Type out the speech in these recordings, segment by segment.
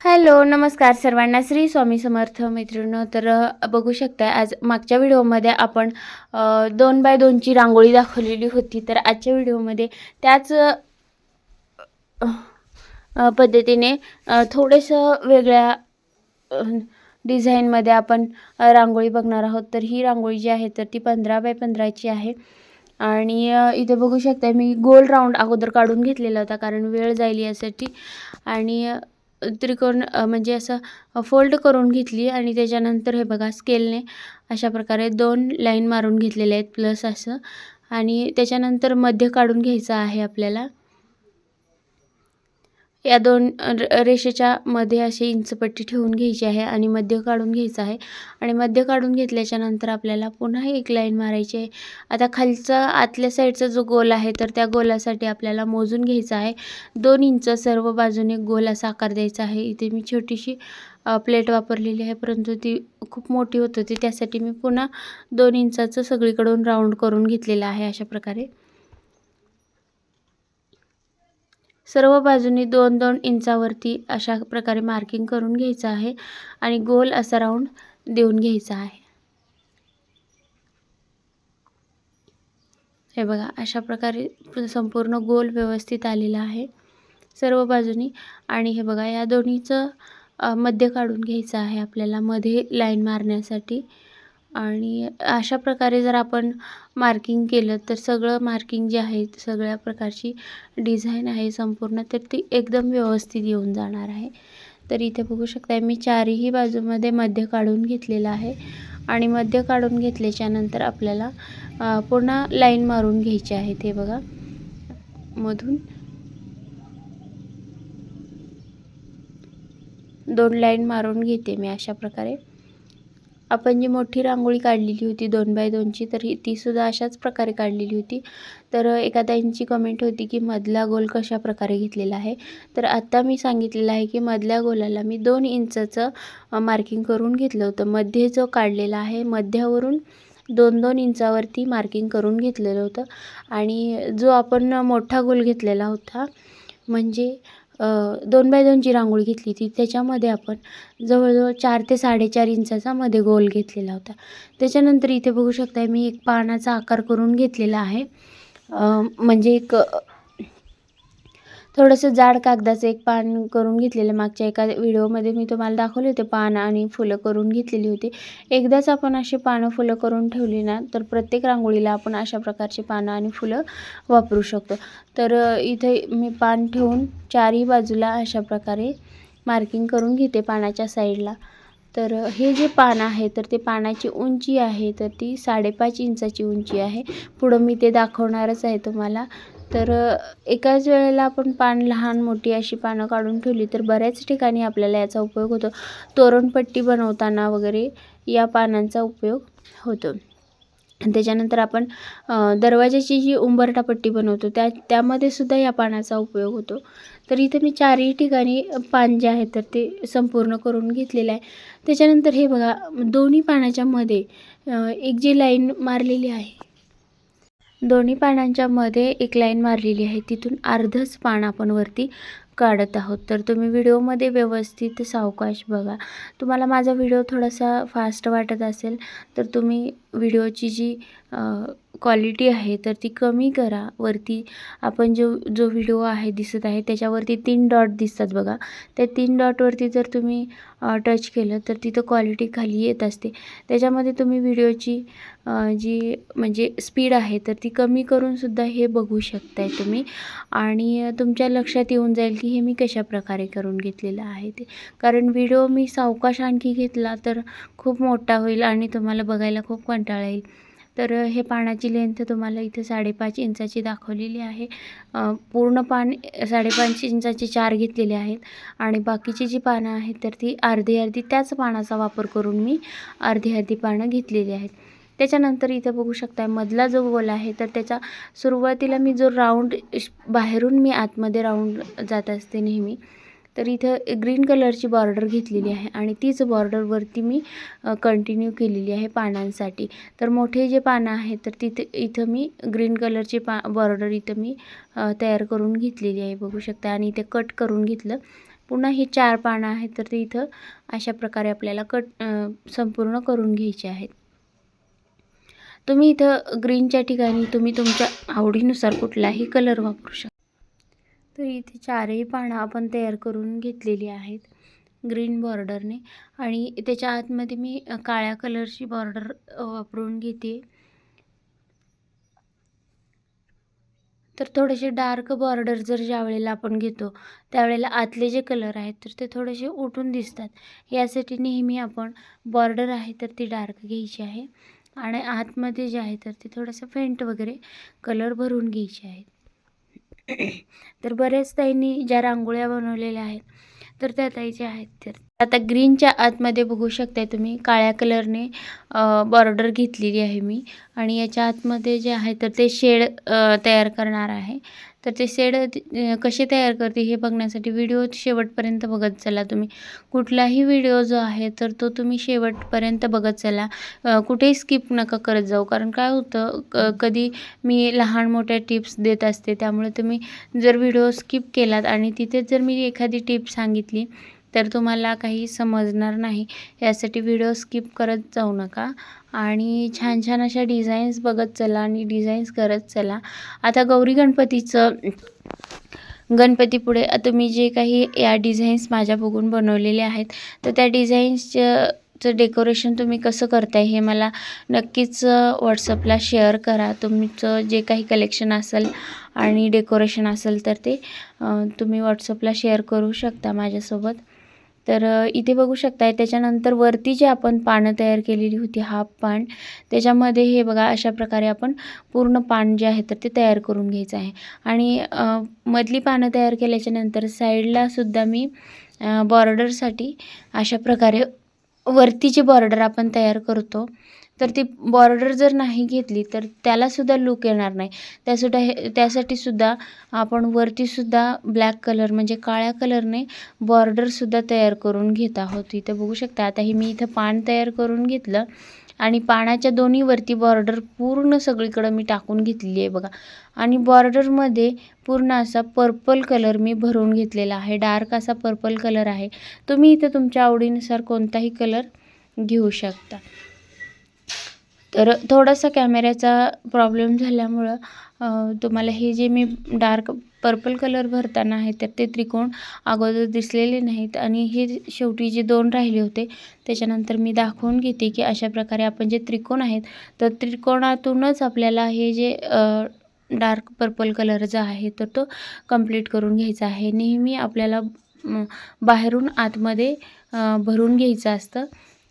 Hello नमस्कार सर्वांना. श्री स्वामी समर्थ मैत्रिणी तर बघू शकता आज मागच्या व्हिडिओमध्ये आपण दोन बाय दोनची रांगोळी दाखवलेली होती. तर आजच्या व्हिडिओमध्ये त्याच पद्धतीने थोडंसं वेगळ्या डिझाईनमध्ये आपण रांगोळी बघणार आहोत. तर ही रांगोळी जी आहे तर ती पंधरा बाय पंधराची आहे. आणि इथे बघू शकता मी गोल राऊंड अगोदर काढून घेतलेला होता कारण वेळ जाईल यासाठी. आणि त्रिकोण म्हणजे असं फोल्ड करून घेतली आणि त्याच्यानंतर हे बघा स्केलने अशा प्रकारे दोन लाईन मारून घेतलेले आहेत प्लस असं. आणि त्याच्यानंतर मध्य काढून घ्यायचं आहे आपल्याला. या दोन र रेषेच्या मध्ये अशी इंचपट्टी ठेवून घ्यायची आहे आणि मध्य काढून घ्यायचं आहे. आणि मध्य काढून घेतल्याच्या नंतर आपल्याला पुन्हा एक लाईन मारायची आहे. आता खालचा आतल्या साईडचा जो गोल आहे तर त्या गोलासाठी आपल्याला मोजून घ्यायचा आहे. दोन इंच सर्व बाजूने गोल असा आकार द्यायचा आहे. इथे मी छोटीशी प्लेट वापरलेली आहे परंतु ती खूप मोठी होत होती. त्यासाठी मी पुन्हा दोन इंचाचं सगळीकडून राऊंड करून घेतलेलं आहे अशा प्रकारे. सर्व बाजूनी दोन दोन इंचावरती अशा प्रकारे मार्किंग करून घ्यायचं आहे आणि गोल असा राऊंड देऊन घ्यायचा आहे. हे बघा अशा प्रकारे संपूर्ण गोल व्यवस्थित आलेला आहे सर्व बाजूनी. आणि हे बघा या दोन्हीचं मध्य काढून घ्यायचं आहे आपल्याला मध्ये लाईन मारण्यासाठी. आणि अशा प्रकारे जर आपण मार्किंग केलं तर सगळं मार्किंग जे आहे सगळ्या प्रकारची डिझाईन आहे संपूर्ण तर ती एकदम व्यवस्थित येऊन जाणार आहे. तर इथे बघू शकता मी चारही बाजूमध्ये मध्य काढून घेतलेलं आहे. आणि मध्य काढून घेतल्याच्यानंतर आपल्याला पुन्हा लाईन मारून घ्यायची आहे ते बघा. मधून दोन लाईन मारून घेते मी अशा प्रकारे. आपण जी मोठी रांगोळी काढलेली होती दोन बाय दोनची तर ही तीसुद्धा अशाच प्रकारे काढलेली होती. तर एका कमेंट होती की मधला गोल कशा प्रकारे घेतलेला आहे? तर आत्ता मी सांगितलेलं आहे की मधल्या गोलाला मी दोन इंचाचं मार्किंग करून घेतलं होतं. मध्ये जो काढलेला आहे मध्यावरून दोन दोन इंचावरती मार्किंग करून घेतलेलं होतं. आणि जो आपण मोठा गोल घेतलेला होता म्हणजे दोन बाय दोनची रांगोळी घेतली ती त्याच्यामध्ये आपण जवळजवळ चार ते साडेचार इंचाचा मध्ये गोल घेतलेला होता. त्याच्यानंतर इथे बघू शकता मी एक पानाचा आकार करून घेतलेला आहे. म्हणजे एक थोडंसं जाड कागदाचं एक पान करून घेतलेलं मागच्या एका व्हिडिओमध्ये मी तुम्हाला दाखवले होते पान आणि फुलं करून घेतलेली होती. एकदाच आपण अशी पानं फुलं करून ठेवली ना तर प्रत्येक रांगोळीला आपण अशा प्रकारची पानं आणि फुलं वापरू शकतो. तर इथे मी पान ठेवून चारही बाजूला अशा प्रकारे मार्किंग करून घेते पानाच्या साईडला. तर हे जे पान आहे तर ते पानाची उंची आहे तर ती साडेपाच इंचाची उंची आहे. पुढं मी ते दाखवणारच आहे तुम्हाला. तर एकाच वेळेला आपण पान लहान मोठी अशी पानं काढून ठेवली तर बऱ्याच ठिकाणी आपल्याला याचा उपयोग होतो. तोरणपट्टी बनवताना वगैरे या पानांचा उपयोग होतो. त्याच्यानंतर आपण दरवाजाची जी उंबरटापट्टी बनवतो त्या त्यामध्ये सुद्धा या पानाचा उपयोग होतो. तर इथे मी चारही ठिकाणी पान जे आहे तर ते संपूर्ण करून घेतलेलं आहे. त्याच्यानंतर हे बघा दोन्ही पानाच्या मध्ये एक जी लाईन मारलेली आहे. दोन्ही पानांच्या मध्ये एक लाईन मारलेली आहे. तिथून अर्धच पान आपण वरती काढत आहोत. तर तुम्ही व्हिडिओमध्ये व्यवस्थित सावकाश बघा. तुम्हाला माझा व्हिडिओ थोडासा फास्ट वाटत असेल तर तुम्ही व्हिडिओची जी क्वालिटी आहे तर ती कमी करा. वरती आपण जो जो व्हिडिओ आहे दिसत आहे त्याच्यावरती तीन डॉट दिसतात बघा. त्या तीन डॉटवरती जर तुम्ही टच केलं तर तिथं क्वालिटी खाली येत असते. त्याच्यामध्ये तुम्ही व्हिडिओची जी म्हणजे स्पीड आहे तर ती कमी करूनसुद्धा हे बघू शकताय तुम्ही. आणि तुमच्या लक्षात येऊन जाईल की हे मी कशा प्रकारे करून घेतलेलं आहे ते. कारण व्हिडिओ मी सावकाश आणखी घेतला तर खूप मोठा होईल आणि तुम्हाला बघायला खूप कंटाळा येईल. तर हे पानाची लेंथ तुम्हाला इथे साडेपाच इंचाची दाखवलेली आहे. पूर्ण पान साडेपाच इंचाची चार घेतलेले आहेत. आणि बाकीची जी पानं आहेत तर ती अर्धी अर्धी त्याच पानाचा वापर करून मी अर्धी अर्धी पानं घेतलेली आहेत. त्याच्यानंतर इथं बघू शकता मधला जो गोल आहे तर त्याच्या सुरुवातीला मी जो राऊंड बाहेरून मी आतमध्ये राऊंड जात असते नेहमी तर इथं ग्रीन कलरची बॉर्डर घेतलेली आहे आणि तीच बॉर्डरवरती मी कंटिन्यू केलेली आहे पानांसाठी. तर मोठे जे पानं आहेत तर तिथे इथं मी ग्रीन कलरची पा बॉर्डर इथं मी तयार करून घेतलेली आहे बघू शकता. आणि इथे कट करून घेतलं. पुन्हा ही चार पानं आहेत तर ते इथं अशा प्रकारे आपल्याला कट संपूर्ण करून घ्यायचे आहेत. तुम्ही इथं ग्रीनच्या ठिकाणी तुम्ही तुमच्या आवडीनुसार कुठलाही कलर वापरू शकता. तर इथे चारही पानं आपण तयार करून घेतलेली आहेत. ग्रीन बॉर्डरने आणि त्याच्या आतमध्ये मी काळ्या कलरची बॉर्डर वापरून घेते. तर थोडेसे डार्क बॉर्डर जर ज्यावेळेला आपण घेतो त्यावेळेला आतले जे कलर आहेत तर ते थोडेसे उठून दिसतात. यासाठी नेहमी आपण बॉर्डर आहे तर ती डार्क घ्यायची आहे. आणि आतमध्ये जे आहे तर ते थोडंसं फेंट वगैरे कलर भरून घ्यायचे आहेत. तर बऱ्याच ताईंनी ज्या रांगोळ्या बनवलेल्या आहेत तर त्या ताईच्या आहेत तर आता ग्रीनच्या आतमध्ये बघू शकताय तुम्ही काळ्या कलरने बॉर्डर घेतलेली आहे मी. आणि याच्या आतमध्ये जे आहे तर ते शेड तयार करणार आहे. तर ते शेड कसे तयार करते हे बघण्यासाठी व्हिडिओ शेवटपर्यंत बघत चला तुम्ही. कुठलाही व्हिडिओ जो आहे तर तो तुम्ही शेवटपर्यंत बघत चला. कुठेही स्किप नका करत जाऊ कारण काय होतं क कधी मी लहान मोठ्या टिप्स देत असते त्यामुळे तुम्ही जर व्हिडिओ स्किप केलात आणि तिथेच जर मी एखादी टिप सांगितली तर तुम्हाला काही समजणार नाही. यासाठी व्हिडिओ स्किप करत जाऊ नका. आणि छान छान अशा डिझाईन्स बघत चला आणि डिझाईन्स करत चला. आता गौरी गणपतीचं गणपतीपुढे तुम्ही जे काही या डिझाईन्स माझ्या बघून बनवलेले आहेत तर त्या डिझाईन्सचं डेकोरेशन तुम्ही कसं करताय हे मला नक्कीच व्हॉट्सअपला शेअर करा. तुमचं जे काही कलेक्शन असेल आणि डेकोरेशन असेल तर ते तुम्ही व्हॉट्सअपला शेअर करू शकता माझ्यासोबत. तर इथे बघू शकताय त्याच्यानंतर वरती जे आपण पानं तयार केलेली होती हाफ पान त्याच्यामध्ये हे बघा अशा प्रकारे आपण पूर्ण पान जे आहे तर ते तयार करून घ्यायचं आहे. आणि मधली पानं तयार केल्याच्यानंतर साईडलासुद्धा मी बॉर्डरसाठी अशा प्रकारे वरती जी बॉर्डर आपण तयार करतो तर ती बॉर्डर जर नाही घेतली तर त्यालासुद्धा लूक येणार नाही. त्यासुद्धा हे त्यासाठी सुद्धा आपण वरतीसुद्धा ब्लॅक कलर म्हणजे काळ्या कलरने बॉर्डरसुद्धा तयार करून घेत आहोत. इथं बघू शकता आता हे मी इथं पान तयार करून घेतलं आणि पानाच्या दोन्ही वरती बॉर्डर पूर्ण सगळीकडं मी टाकून घेतलेली आहे बघा. आणि बॉर्डरमध्ये पूर्ण असा पर्पल कलर मी भरून घेतलेला आहे. डार्क असा पर्पल कलर आहे. तुम्ही इथं तुमच्या आवडीनुसार कोणताही कलर घेऊ शकता. तर थोडासा कॅमेऱ्याचा प्रॉब्लेम झाल्यामुळं तुम्हाला हे जे मी डार्क पर्पल कलर भरताना आहे तर ते त्रिकोण अगोदर दिसलेले नाहीत. आणि हे शेवटी जे दोन राहिले होते त्याच्यानंतर मी दाखवून घेते की अशा प्रकारे आपण जे त्रिकोण आहेत तर त्रिकोणातूनच आपल्याला हे जे डार्क पर्पल कलर जो आहे तर तो कंप्लीट करून घ्यायचा आहे. नेहमी आपल्याला बाहेरून आतमध्ये भरून घ्यायचं असतं.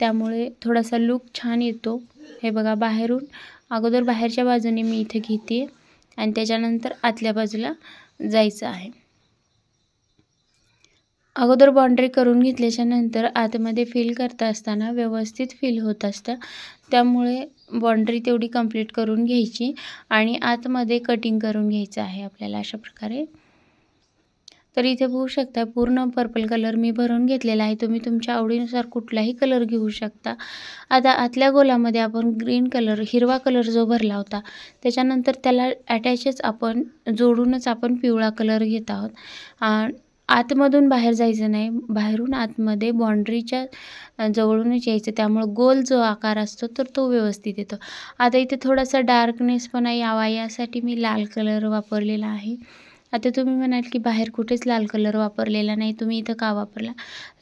त्यामुळे थोडासा लूक छान येतो. हे बघा बाहेरून. अगोदर बाहेरच्या बाजूने मी इथे घेते आणि त्याच्यानंतर आतल्या बाजूला जायचं आहे. अगोदर बाउंड्री करून घेतल्याच्या नंतर आतमध्ये फील करता असताना व्यवस्थित फील होत असतं. त्यामुळे बाउंड्री तेवढी कंप्लीट करून घ्यायची आणि आतमध्ये कटिंग करून घ्यायचं आहे आपल्याला अशा प्रकारे. तर इथे बघू शकता पूर्ण पर्पल कलर मी भरून घेतलेला आहे. तुम्ही तुमच्या आवडीनुसार कुठलाही कलर घेऊ शकता. आता आतल्या गोलामध्ये आपण ग्रीन कलर हिरवा कलर जो भरला होता त्याच्यानंतर त्याला अटॅचच आपण जोडूनच आपण पिवळा कलर घेत आहोत. आतमधून बाहेर जायचं नाही. बाहेरून आतमध्ये बाँड्रीच्या जवळूनच यायचं. त्यामुळं गोल जो आकार असतो तर तो व्यवस्थित येतो. आता इथे थोडासा डार्कनेसपणा यावा यासाठी मी लाल कलर वापरलेला आहे. आता तुम्ही म्हणाल की बाहेर कुठेच लाल कलर वापरलेला नाही तुम्ही इथं का वापरला?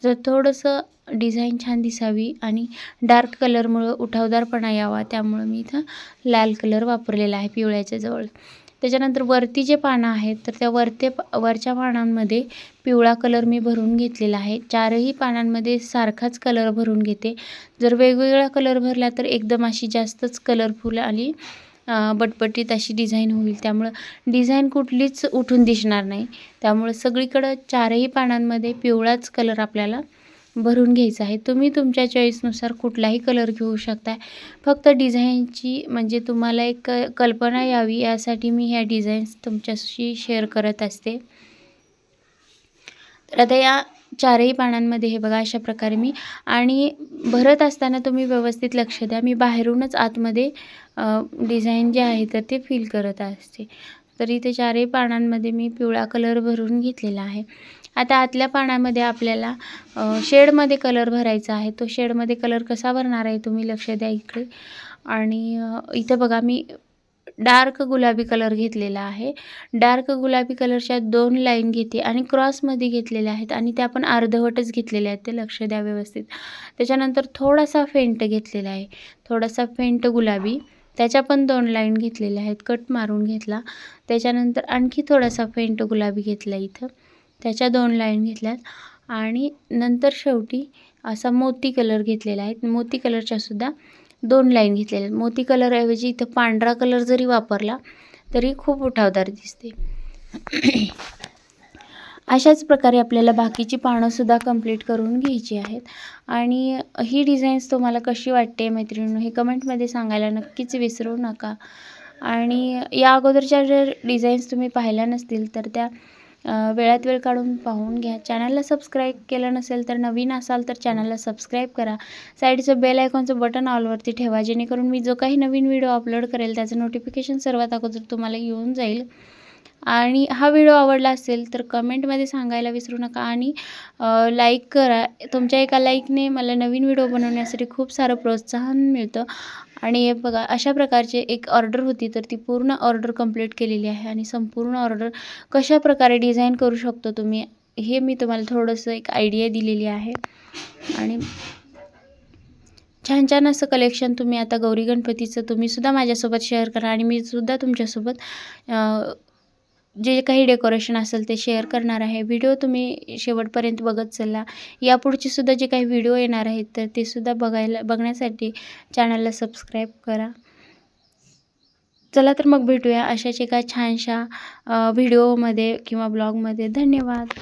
तर थोडंसं डिझाईन छान दिसावी आणि डार्क कलरमुळं उठावदारपणा यावा त्यामुळं मी इथं लाल कलर वापरलेला आहे पिवळ्याच्या जवळ. त्याच्यानंतर वरती जे पानं आहेत तर त्या वरते वरच्या पानांमध्ये पिवळा कलर मी भरून घेतलेला आहे. चारही पानांमध्ये सारखाच कलर भरून घेते. जर वेगवेगळा कलर भरला तर एकदम अशी जास्तच कलरफुल आणि बटबटीत अशी डिझाईन होईल. त्यामुळं डिझाईन कुठलीच उठून दिसणार नाही. त्यामुळं सगळीकडं चारही पानांमध्ये पिवळाच कलर आपल्याला भरून घ्यायचा आहे. तुम्ही तुमच्या चॉईसनुसार कुठलाही कलर घेऊ शकता फक्त डिझाईनची म्हणजे तुम्हाला एक कल्पना यावी यासाठी मी ह्या डिझाईन्स तुमच्याशी शेअर करत असते. तर आता या चारही पानांमध्ये हे बघा अशा प्रकारे मी आणि भरत असताना तुम्ही व्यवस्थित लक्ष द्या. मी बाहेरूनच आतमध्ये डिझाईन जे आहे तर ते फील करत असते. तर इथे चारही पानांमध्ये मी पिवळा कलर भरून घेतलेला आहे. आता आतल्या पानामध्ये आपल्याला शेडमध्ये कलर भरायचा आहे. तो शेडमध्ये कलर कसा भरणार आहे तुम्ही लक्ष द्या इकडे. आणि इथं बघा मी डार्क गुलाबी कलर घेतलेला आहे. डार्क गुलाबी कलरच्या दोन लाईन घेते आणि क्रॉसमध्ये घेतलेल्या आहेत आणि त्या पण अर्धवटच घेतलेल्या आहेत ते लक्ष द्या व्यवस्थित. त्याच्यानंतर थोडासा फेंट घेतलेला आहे. थोडासा फेंट गुलाबी. त्याच्या पण दोन लाईन घेतलेल्या आहेत. कट मारून घेतला. त्याच्यानंतर आणखी थोडासा फेंट गुलाबी घेतला इथं. त्याच्या दोन लाईन घेतल्यात. आणि नंतर शेवटी असा मोती कलर घेतलेला आहे. मोती कलरच्यासुद्धा दोन लाईन घेतलेल्या आहेत. मोती कलरऐवजी इथं पांढरा कलर जरी वापरला तरी खूप उठावदार दिसते. अशाच प्रकारे आपल्याला बाकीची पानंसुद्धा कंप्लीट करून घ्यायची आहेत. आणि ही डिझाईन्स तुम्हाला कशी वाटते मैत्रिणींनो हे कमेंटमध्ये सांगायला नक्कीच विसरू नका. आणि या अगोदरच्या जर डिझाईन्स तुम्ही पाहिल्या नसतील तर त्या वेळात वेळ काढून पाहून घ्या. चॅनलला सबस्क्राईब केलं नसेल तर नवीन असाल तर चॅनलला सबस्क्राईब करा. साईडचं बेल आयकॉनचं बटन ऑलवरती ठेवा जेणेकरून मी जो काही नवीन व्हिडिओ अपलोड करेल त्याचं नोटिफिकेशन सर्वात अगोदर तुम्हाला येऊन जाईल. आणि हा व्हिडिओ आवडला असेल तर कमेंटमध्ये सांगायला विसरू नका आणि लाईक करा. तुमच्या एका लाईकने मला नवीन व्हिडिओ बनवण्यासाठी खूप सारं प्रोत्साहन मिळतं. आणि हे बघा अशा प्रकारचे एक ऑर्डर होती तर ती पूर्ण ऑर्डर कंप्लीट केलेली आहे आणि संपूर्ण ऑर्डर कशा प्रकारे डिझाईन करू शकतो तुम्ही हे मी तुम्हाला थोडंसं एक आयडिया दिलेली आहे. आणि छान छान असं कलेक्शन तुम्ही आता गौरी गणपतीचं तुम्हीसुद्धा माझ्यासोबत शेअर करा आणि मी सुद्धा तुमच्यासोबत जे काही डेकोरेशन असेल ते शेअर करणार आहे. व्हिडिओ तुम्ही शेवटपर्यंत बघत चला. यापुढचे सुद्धा जे काही व्हिडिओ येणार आहेत तर ते सुद्धा बघायला बघण्यासाठी चॅनलला सबस्क्राईब करा. चला तर मग भेटूया अशाच एका छानशा व्हिडिओमध्ये किंवा ब्लॉगमध्ये धन्यवाद.